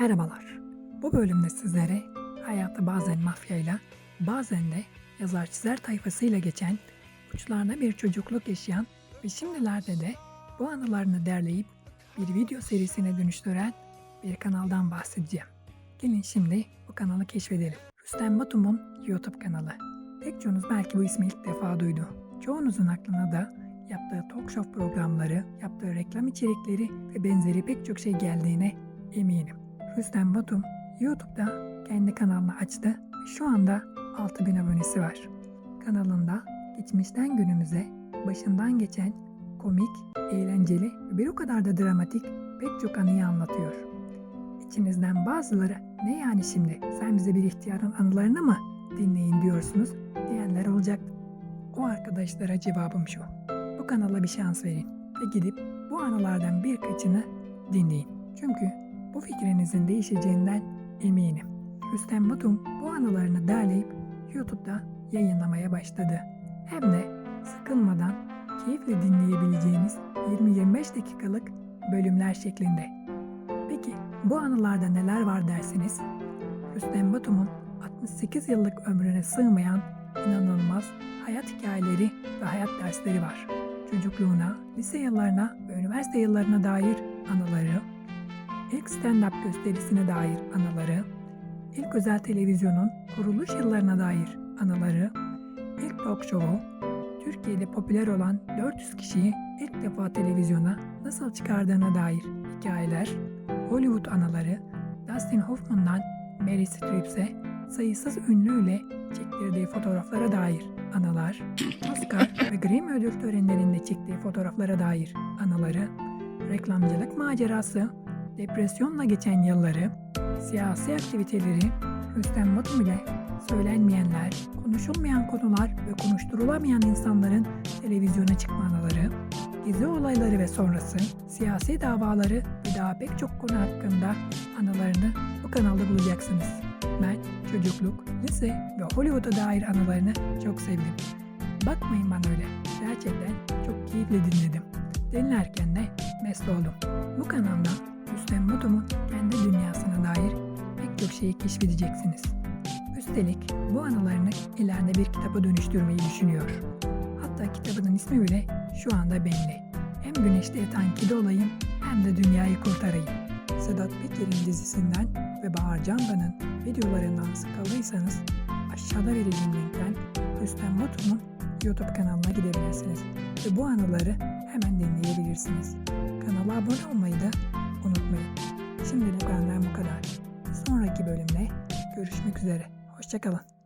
Merhabalar. Bu bölümde sizlere hayatı bazen mafyayla, bazen de yazar çizer tayfasıyla geçen, uçlarda bir çocukluk yaşayan ve şimdilerde de bu anılarını derleyip bir video serisine dönüştüren bir kanaldan bahsedeceğim. Gelin şimdi bu kanalı keşfedelim. Rüstem Batum'un YouTube kanalı. Pek çoğunuz belki bu ismi ilk defa duydu. Çoğunuzun aklına da yaptığı talk show programları, yaptığı reklam içerikleri ve benzeri pek çok şey geldiğine eminim. Rüstem Batum YouTube'da kendi kanalını açtı ve şu anda 6000 abonesi var. Kanalında geçmişten günümüze başından geçen komik, eğlenceli ve bir o kadar da dramatik pek çok anıyı anlatıyor. İçinizden bazıları ne yani şimdi sen bize bir ihtiyarın anılarını mı dinleyin diyorsunuz diyenler olacak. O arkadaşlara cevabım şu. Bu kanala bir şans verin ve gidip bu anılardan birkaçını dinleyin. Çünkü bu fikrinizin değişeceğinden eminim. Rüstem Batum bu anılarını derleyip YouTube'da yayınlamaya başladı. Hem de sıkılmadan keyifle dinleyebileceğiniz 20-25 dakikalık bölümler şeklinde. Peki bu anılarda neler var dersiniz? Rüstem Batum'un 68 yıllık ömrüne sığmayan inanılmaz hayat hikayeleri ve hayat dersleri var. Çocukluğuna, lise yıllarına ve üniversite yıllarına dair anıları, ilk stand-up gösterisine dair anıları, ilk özel televizyonun kuruluş yıllarına dair anıları, ilk talk show'u, Türkiye'de popüler olan 400 kişiyi ilk defa televizyona nasıl çıkardığına dair hikayeler, Hollywood anıları, Dustin Hoffman'dan Mary Streep'e sayısız ünlüyle çektirdiği fotoğraflara dair anılar, Oscar ve Grammy ödül törenlerinde çektiği fotoğraflara dair anıları, reklamcılık macerası, depresyonla geçen yılları, siyasi aktiviteleri, Rüstem Batum ile söylenmeyenler, konuşulmayan konular ve konuşturulamayan insanların televizyona çıkma anıları, gezi olayları ve sonrası, siyasi davaları ve daha pek çok konu hakkında anılarını bu kanalda bulacaksınız. Ben çocukluk, lise ve Hollywood'a dair anılarını çok sevdim. Bakmayın bana öyle. Gerçekten çok keyifle dinledim. Dinlerken de mest oldum. Bu kanalda Rüstem Batum'un kendi dünyasına dair pek çok şeyi keşfedeceksiniz. Üstelik bu anılarını ileride bir kitaba dönüştürmeyi düşünüyor. Hatta kitabının ismi bile şu anda belli. Hem güneşte yatan kedi olayım hem de dünyayı kurtarayım. Sedat Peker'in dizisinden ve Bahar Candan'ın videolarından sıkıldıysanız aşağıda vereceğim linkten Rüstem Batum'un YouTube kanalına gidebilirsiniz ve bu anıları hemen dinleyebilirsiniz. Kanala abone olmayı da. Şimdilik benden bu kadar. Sonraki bölümde görüşmek üzere. Hoşçakalın.